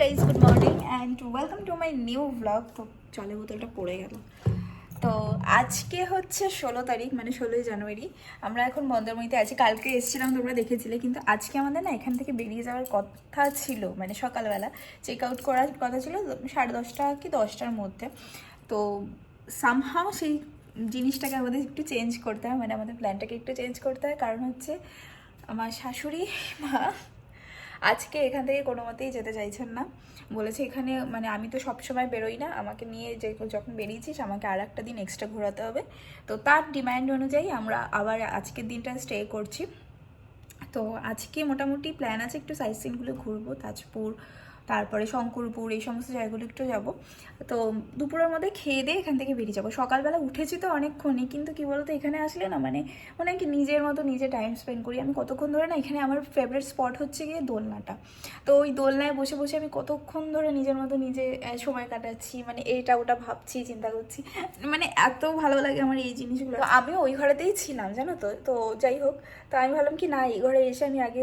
Guys good morning and welcome to my new blog তো জলের বোতলটা পড়ে গেল। তো আজকে হচ্ছে ষোলো তারিখ মানে ষোলোই জানুয়ারি। আমরা এখন মন্দারমণিতে আছি। কালকে এসেছিলাম, তোমরা দেখেছিলে, কিন্তু আজকে আমাদের না এখান থেকে বেরিয়ে যাওয়ার কথা ছিল মানে সকালবেলা। চেক আউট করার কথা ছিল সাড়ে দশটা কি দশটার মধ্যে। তো সামহাও সেই জিনিসটাকে আমাদের একটু চেঞ্জ করতে হয় মানে আমাদের প্ল্যানটাকে একটু চেঞ্জ করতে হয়। কারণ হচ্ছে আমার শাশুড়ি মা আজকে এখান থেকে কোনো মতেই যেতে চাইছেন না। বলেছে এখানে মানে আমি তো সবসময় বেরোই না। আমাকে নিয়ে যে যখন বেরিয়েছিস, আমাকে আর একটা দিন এক্সট্রা ঘোরাতে হবে। তো তার ডিমান্ড অনুযায়ী আমরা আবার আজকের দিনটা স্টে করছি। তো আজকে মোটামুটি প্ল্যান আছে একটু সাইট সিনগুলো ঘুরবো। তাজপুর তারপরে শঙ্করপুর, এই সমস্ত জায়গাগুলো একটু যাব। তো দুপুরের মধ্যে খেয়ে দিয়ে এখান থেকে বেরিয়ে যাব। সকালবেলা উঠেছি তো অনেকক্ষণই, কিন্তু কি বলতো, এখানে আসলে না মানে মনে কি নিজের মতো নিজে টাইম স্পেন্ড করি। আমি কতক্ষণ ধরে না, এখানে আমার ফেভারিট স্পট হচ্ছে গিয়ে দোলনাটা। তো ওই দোলনায় বসে বসে আমি কতক্ষণ ধরে নিজের মতো নিজে সময় কাটাচ্ছি মানে এটা ওটা ভাবছি, চিন্তা করছি। মানে এত ভালো লাগে আমার এই জিনিসগুলো। তো আমিও ওই ঘরেতেই ছিলাম, জানো তো? তো যাই হোক, তো আমি ভাবলাম কি না, এই ঘরে এসে আমি আগে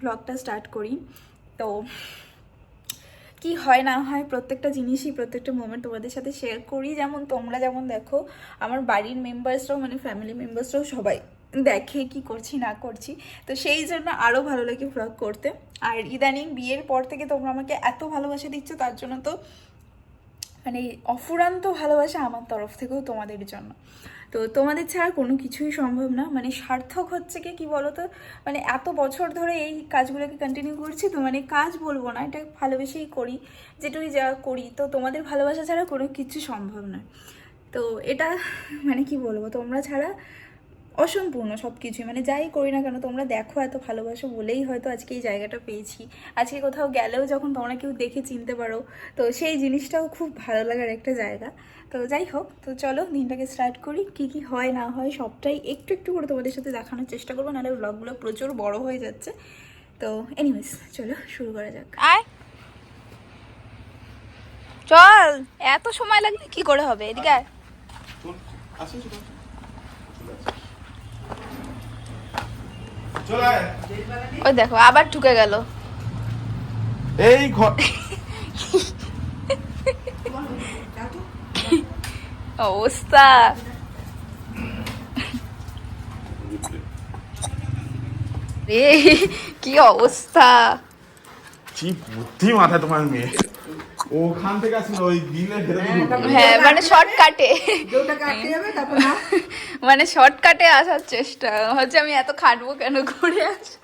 ব্লগটা স্টার্ট করি। তো কি হয়, না হয়, প্রত্যেকটা জিনিসই প্রত্যেকটা মোমেন্ট তোমাদের সাথে শেয়ার করি। যেমন তোমরা যেমন দেখো, আমার বাড়ির মেম্বার্সরাও মানে ফ্যামিলি মেম্বার্সরাও সবাই দেখে কি করছি, না করছি। তো সেই জন্য আরও ভালো লাগে ভ্লগ করতে। আর ইদানিং বিয়ের পর থেকে তোমরা আমাকে এত ভালোবাসা দিচ্ছ, তার জন্য তো মানে অফুরান্ত ভালোবাসা আমার তরফ থেকেও তোমাদের জন্য। তো তোমাদের ছাড়া কোনো কিছুই সম্ভব না। মানে সার্থক হচ্ছে কি, কী বলো তো মানে এত বছর ধরে এই কাজগুলোকে কন্টিনিউ করছি তো মানে কাজ বলব না, এটা ভালোবেসেই করি, যেটুকুই যা করি। তো তোমাদের ভালোবাসা ছাড়া কোনো কিছু সম্ভব নয়। তো এটা মানে কি বলব? তোমরা ছাড়া অসম্পূর্ণ সব কিছুই মানে যাই করি না কেন তোমরা দেখো এত ভালোবাসো বলেই হয়তো আজকে এই জায়গাটা পেয়েছি। আজকে কোথাও গেলেও যখন তোমরা কেউ দেখে চিনতে পারো তো সেই জিনিসটাও খুব ভালো লাগার একটা জায়গা। তো যাই হোক তো চলো দিনটাকে স্টার্ট করি কি কি হয় না হয় সবটাই একটু একটু করে তোমাদের সাথে দেখানোর চেষ্টা করব নাহলে ব্লগগুলো প্রচুর বড় হয়ে যাচ্ছে। তো এনিওয়েজ চলো শুরু করা যাক। আয়! চল! এত সময় লাগলে কি করে হবে? এদিকে আয়। চলে আয়। ওই দেখো আবার ঢুকে গেল। এই ঘর অবস্থা। রে কি অবস্থা? কি বুদ্ধি মাথায় তোমার মেয়ে? ওখান থেকে আসলে ওই ভেতরে হ্যাঁ মানে শর্টকাটে যেটা কাটতে যাবে তারপর না মানে শর্টকাটে আসার চেষ্টা। হচ্ছে আমি এত খাটবো কেন ঘুরে আসি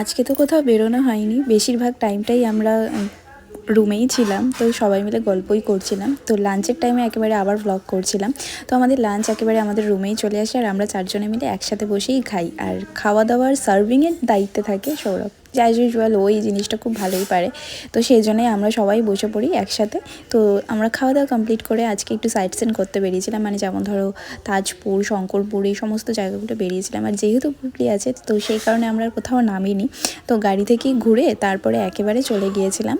আজকে তো কোথাও বেরোনো হয়নি। বেশিরভাগ টাইমটাই আমরা রুমেই ছিলাম, তো সবাই মিলে গল্পই করছিলাম। তো লাঞ্চের টাইমে একেবারে আবার ভ্লগ করছিলাম। তো আমাদের লাঞ্চ একেবারে আমাদের রুমেই চলে আসে আর আমরা চারজনে মিলে একসাথে বসেই খাই। আর খাওয়া দাওয়ার সার্ভিংয়ের দায়িত্বে থাকে সৌরভ। অ্যাজ ইউজুয়াল ওই জিনিসটা খুব ভালোই পারে। তো সেই জন্যই আমরা সবাই বসে পড়ি একসাথে। তো আমরা খাওয়া দাওয়া কমপ্লিট করে আজকে একটু সাইট সিন করতে বেরিয়েছিলাম। মানে যেমন ধরো তাজপুর, শঙ্করপুর এই সমস্ত জায়গাগুলো বেরিয়েছিলাম। আর যেহেতু পুরী আছে, তো সেই কারণে আমরা কোথাও নামিনি। তো গাড়ি থেকেই ঘুরে তারপরে একেবারে চলে গিয়েছিলাম।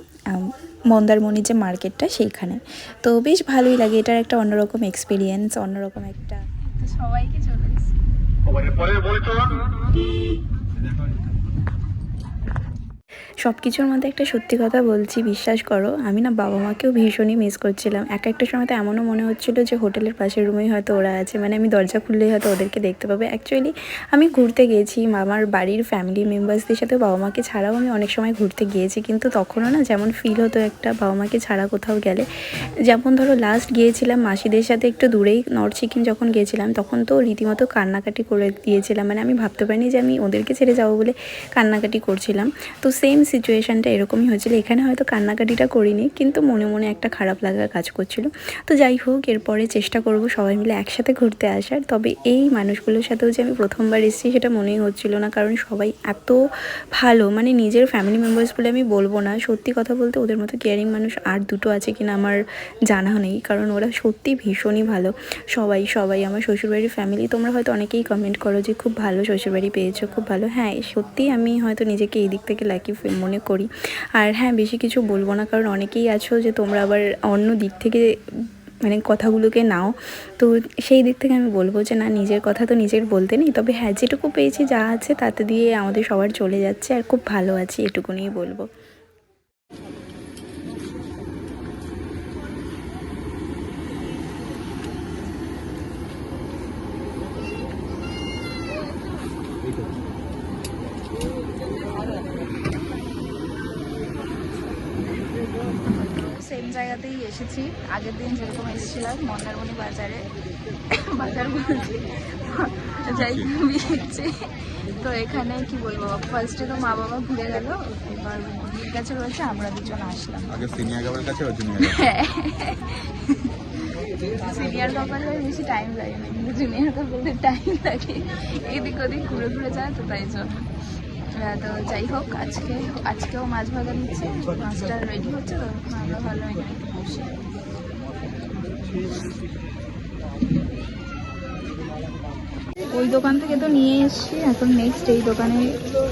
মন্দারমণির যে মার্কেটটা সেইখানে। তো বেশ ভালোই লাগে এটার একটা অন্যরকম এক্সপিরিয়েন্স অন্যরকম একটা সবাইকে চলে এসেছি। সব কিছুর মধ্যে একটা সত্যি কথা বলছি, বিশ্বাস করো। আমি না বাবা মাকেও ভীষণই মিস করছিলাম। এক একটা সময় তো এমনও মনে হচ্ছিল যে হোটেলের পাশের রুমেই হয়তো ওরা আছে। মানে আমি দরজা খুললেই হয়তো ওদেরকে দেখতে পাবো। অ্যাকচুয়ালি আমি ঘুরতে গিয়েছি আমার বাড়ির ফ্যামিলি মেম্বার্সদের সাথে বাবা মাকে ছাড়াও আমি অনেক সময় ঘুরতে গিয়েছি। কিন্তু তখনও না যেমন ফিল হতো একটা বাবা মাকে ছাড়া কোথাও গেলে, যেমন ধরো লাস্ট গিয়েছিলাম মাসিদের সাথে একটু দূরেই নর্থ সিকিম যখন গিয়েছিলাম, তখন তো রীতিমতো কান্নাকাটি করে দিয়েছিলাম। মানে আমি ভাবতে পারিনি যে আমি ওদেরকে ছেড়ে যাব বলে কান্নাকাটি করছিলাম। তো সেম সিচুয়েশানটা এরকমই হয়েছিল। এখানে হয়তো কান্নাকাটিটা করিনি, কিন্তু মনে মনে একটা খারাপ লাগা কাজ করছিল। তো যাই হোক, এরপরে চেষ্টা করব সবাই মিলে একসাথে ঘুরতে আসার। তবে এই মানুষগুলোর সাথেও যে আমি প্রথমবার এসেছি সেটা মনেই হচ্ছিল না, কারণ সবাই এত ভালো মানে নিজের ফ্যামিলি মেম্বার্স বলে আমি বলব না। সত্যি কথা বলতে ওদের মতো কেয়ারিং মানুষ আর দুটো আছে কিনা আমার জানা নেই, কারণ ওরা সত্যি ভীষণই ভালো। সবাই সবাই আমার শ্বশুরবাড়ির ফ্যামিলি তোমরা হয়তো অনেকেই কমেন্ট করো যে, খুব ভালো শ্বশুরবাড়ি পেয়েছ, খুব ভালো। হ্যাঁ সত্যিই আমি হয়তো নিজেকে এই দিক থেকে লাকি মনে করি। আর হ্যাঁ বেশি কিছু বলব না, কারণ অনেকেই আছো যে তোমরা আবার অন্য দিক থেকে মানে কথাগুলোকে নাও। তো সেই দিক থেকে আমি বলব যে না, নিজের কথা তো নিজের বলতে নেই। তবে হ্যাঁ যেটুকু পেয়েছি যা আছে, তাতে দিয়ে আমাদের সবার চলে যাচ্ছে, আর খুব ভালো আছি এটুকুনিই বলব। সেম জায়গাতেই এসেছি। আগের দিন যেরকম এসেছিলাম মন্দারমণি বাজারে। বাজার বলছি যাই বিয়েছে তো এখানে কি বলব ফার্স্টে তো মা বাবা ঘুরে গেল এবার দিদির কাছে রয়েছে আমরা দুজন আসলাম। আগে সিনিয়র গাবের কাছে সিনিয়র কাপড়ে বেশি টাইম লাগে না কিন্তু জুনিয়র কাপড়দের টাইম লাগে। এদিক ওদিক ঘুরে ঘুরে যায় তো তাই জন্য। তো যাই হোক আজকে আজকেও মাছ ভাজা নিচ্ছে। মাছটা রেডি হচ্ছে তো আমরা ভালো এখানে একটু বসি ওই দোকান থেকে তো নিয়ে এসেছি এখন নেক্সট এই দোকানে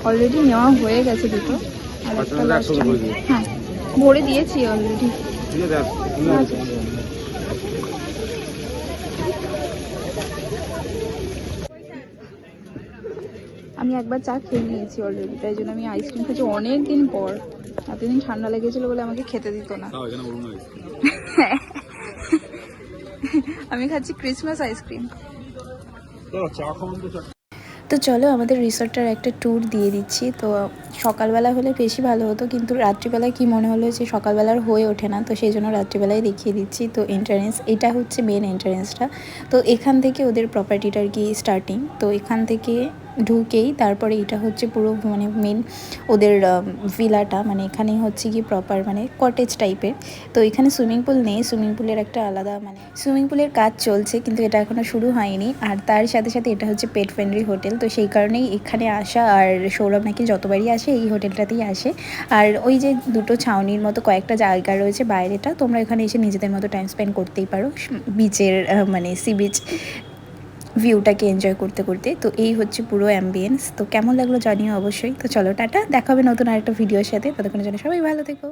অলরেডি নেওয়া হয়ে গেছে দুটো। আর একটা হ্যাঁ ভরে দিয়েছি অলরেডি আমি একবার চা খেয়ে নিয়েছি অলরেডি তাই জন্য আমি আইসক্রিম খেয়েছি অনেক দিন পর। এতদিন ঠান্ডা লেগেছিল বলে আমাকে খেতে দিত না। আমি খাচ্ছি ক্রিসমাস আইসক্রিম তো চলো আমাদের রিসর্টটার একটা ট্যুর দিয়ে দিচ্ছি। তো সকালবেলা হলে বেশি ভালো হতো কিন্তু রাত্রিবেলায় কি মনে হলো যে সকালবেলার হয়ে ওঠে না তো সেই জন্য রাত্রিবেলায় দেখিয়ে দিচ্ছি। তো এন্ট্রান্স এটা হচ্ছে মেন এন্ট্রান্সটা তো এখান থেকে ওদের প্রপার্টিটার কি স্টার্টিং তো এখান থেকে ঢুকেই তারপরে এটা হচ্ছে পুরো মানে মেন ওদের ভিলাটা মানে এখানেই হচ্ছে কি প্রপার মানে কটেজ টাইপের তো এখানে সুইমিং পুল নেই। সুইমিং পুলের একটা আলাদা মানে সুইমিং পুলের কাজ চলছে, কিন্তু এটা এখনও শুরু হয়নি। আর তার সাথে সাথে এটা হচ্ছে পেট ফ্রেন্ডলি হোটেল তো সেই কারণেই এখানে আসা আর সৌরভ নাকি যতবারই আসে, এই হোটেলটাতেই আসে। আর ওই যে দুটো ছাউনির মতো কয়েকটা জায়গা রয়েছে বাইরেটা, তোমরা এখানে এসে নিজেদের মতো টাইম স্পেন্ড করতেই পারো। বিচের মানে সি বিচ ভিউটাকে এনজয় করতে করতে। তো এই হচ্ছে পুরো অ্যাম্বিয়েন্স তো কেমন লাগল জানিও অবশ্যই। তো চলো, টাটা। দেখা হবে নতুন আরেকটা ভিডিওর সাথে। ততক্ষণের জন্য সবাই ভালো থেকো।